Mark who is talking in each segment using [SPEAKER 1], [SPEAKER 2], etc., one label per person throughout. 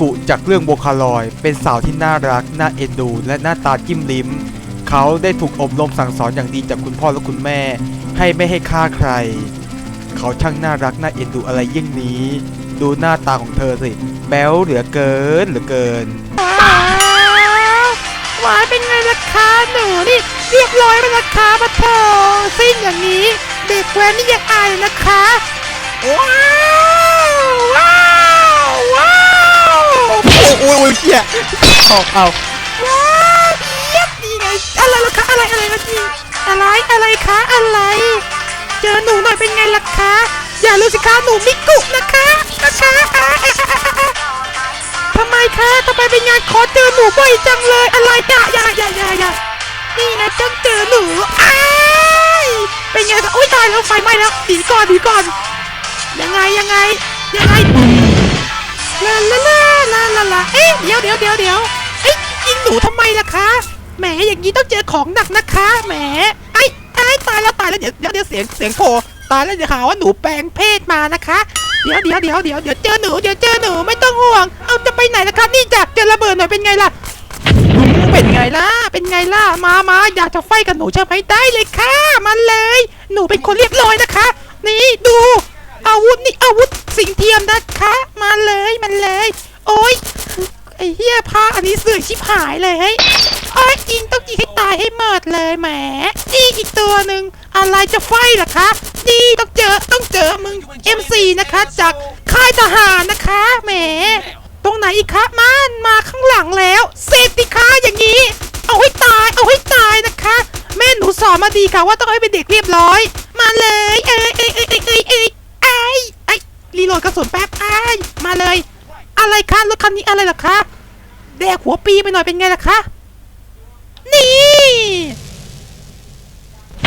[SPEAKER 1] กุจากเรื่องโบคารอย เป็นสาวที่น่ารัก น่าเอ็นดู และหน้าตาจิ้มลิ้ม เขาได้ถูกอบรมสั่งสอนอย่างดีจากคุณพ่อและคุณแม่ ให้ไม่ให้ฆ่าใคร เขาช่างน่ารัก น่าเอ็นดูอะไรยิ่งนี้ ดูหน้าตาของเธอสิ แบ๊วเหลือเกินเหลือเกิน
[SPEAKER 2] วาวหวานเป็นไงล่ะคะหนูนี่เรียบร้อยไปแล้วคะมาเถอะสิ้นอย่างนี้ เด็กแว้นนี่ยังอายเลยนะคะว้า
[SPEAKER 1] โอ้ยโอ้ยเอาเอา
[SPEAKER 2] ว้าวเยี่ยมดีไงอะไรล่ะคะอะไรอะไรล่ะจีอะไรอะไรคะอะไร เจอหนูหน่อยเป็นไงล่ะคะอย่าลืมสิคะหนูมิกุนะคะนะคะทำไมคะทำไมเป็นงานขอเจอหนูบ่อยจังเลยอะไรจ้ะอย่าอย่าอย่าอย่านี่ไงจังเจอหนูอ้ายเป็นไงคะโอ๊ยตายแล้วไฟไหม้แล้วหนีก่อนหนีก่อนยังไงยังไงยังไงลาลาลา ลาลาลาเอ๊ะเดี๋ยวเดี๋ยวเดี๋ยวเดี๋ยวเอ๊ะยิงหนูทำไมล่ะคะ แหมอย่างนี้ต้องเจอของหนักนะคะ แหม ไอ้ไอ้ตายแล้วตายแล้วเดี๋ยวเดี๋ยวเดี๋ยวเสียงเสียงโผล่ตายแล้วเดี๋ยวหาว่าหนูแปลงเพศมานะคะ เดี๋ยวเดี๋ยวเดี๋ยวเดี๋ยวเดี๋ยวเจอหนูเดี๋ยวเจอหนูไม่ต้องห่วง เอาจะไปไหนล่ะคะนี่จ้ะเจอระเบิดหน่อยเป็นไงล่ะ เป็นไงล่ะ เป็นไงล่ะ มามาอยากจะไฟกับหนูใช่ไหมได้เลยค่ะมาเลย หนูเป็นคนเรียบร้อยนะคะ นี่ดู อาวุธนี่อาวุธสิ่งเทียมนะคะ มาเลยมันเลย โอ้ยไอ้เหี้ยพาอันนี้เสือชิบหายเลยเฮ้ยโอ้ยยิงต้องยิงให้ตายให้หมดเลยแหมนี่อีกตัวหนึ่งอะไรจะไฟเหรอคะนี่ต้องเจอต้องเจอมึง MC นะคะจากค่ายทหารนะคะแหมตรงไหนอีกคะมันมาข้างหลังแล้วเสร็จดิคะอย่างนี้ เอาให้ตายเอาให้ตายนะคะแม่หนูสอนมาดีค่ะว่าต้องให้เป็นเด็กเรียบร้อย มาเลยเอ้ยเอ้ยเอ้ยเอ้ยเอ้ยไอ้ไอ้รีโหลดกระสุนแป๊บไอ้ยมาเลย อะไร คะรถคันนี้อะไรล่ะคะแดกหัวปีไปหน่อยเป็นไงล่ะคะ นี่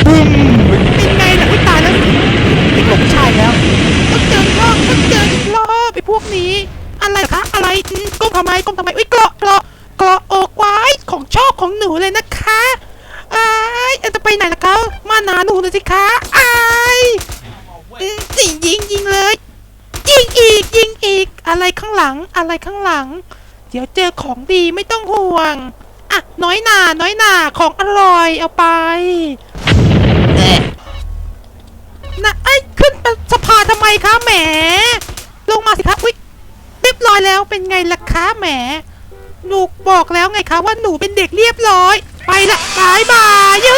[SPEAKER 2] บึ้มเป็นไงล่ะอุ้ยตายแล้วติดหลงชายแล้วต้องเจออีกรอบต้องเจออีกรอบไปพวกนี้ อะไรคะ อะไรอืมก้มทำไมก้มทำไมอุ้ยเกราะเกราะเกราะอกไว้ของชอบของหนูเลยนะคะไอ้ายจะไปไหนล่ะคะมาหนาหนูเลยสิคะไอ้ายอืมยิงยิงยิงเลย ยิงอีกยิง อีกอะไรข้างหลังอะไรข้างหลัง เดี๋ยวเจอของดีไม่ต้องห่วง อะ น้อยหนาน้อยหนาของอร่อยเอาไปเอ๊ะนะไอ้ยขึ้นไปสะพานทำไมคะแหม ลงมาสิคะอุ๊ยเรียบร้อยแล้วเป็นไงล่ะคะแหมหนูบอกแล้วไงคะว่าหนูเป็นเด็กเรียบร้อย ไปละบายบายยู